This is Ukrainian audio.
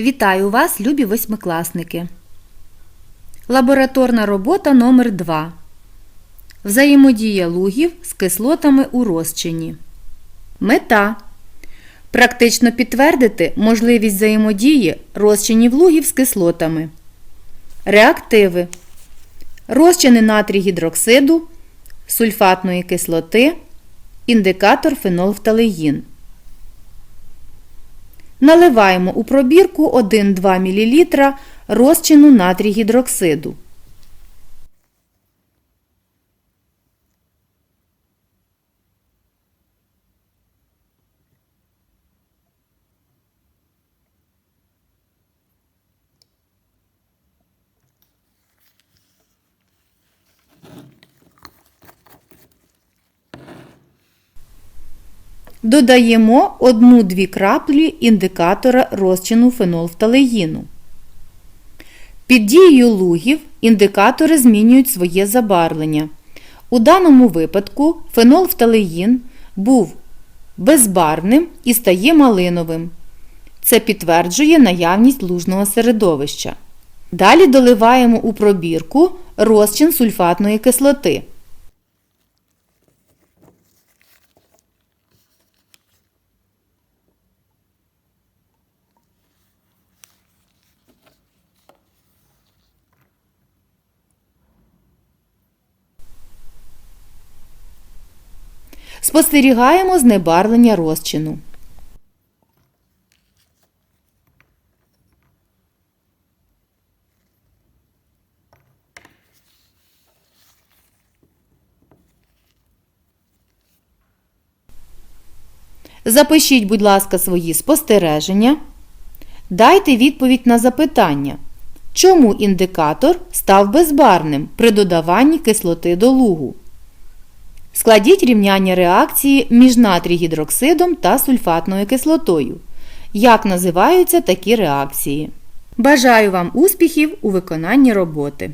Вітаю вас, любі восьмикласники. Лабораторна робота номер 2 Взаємодія лугів з кислотами у розчині. Мета. Практично підтвердити можливість взаємодії розчинів лугів з кислотами. Реактиви. Розчини натрій гідроксиду, сульфатної кислоти, індикатор фенолфталеїн. Наливаємо у пробірку 1-2 мл розчину натрій гідроксиду. Додаємо 1-2 краплі індикатора розчину фенолфталеїну. Під дією лугів індикатори змінюють своє забарвлення. У даному випадку фенолфталеїн був безбарвним і стає малиновим. Це підтверджує наявність лужного середовища. Далі доливаємо у пробірку розчин сульфатної кислоти. Спостерігаємо знебарвлення розчину. Запишіть, будь ласка, свої спостереження. Дайте відповідь на запитання. Чому індикатор став безбарвним при додаванні кислоти до лугу? Складіть рівняння реакції між натрій-гідроксидом та сульфатною кислотою. Як називаються такі реакції? Бажаю вам успіхів у виконанні роботи!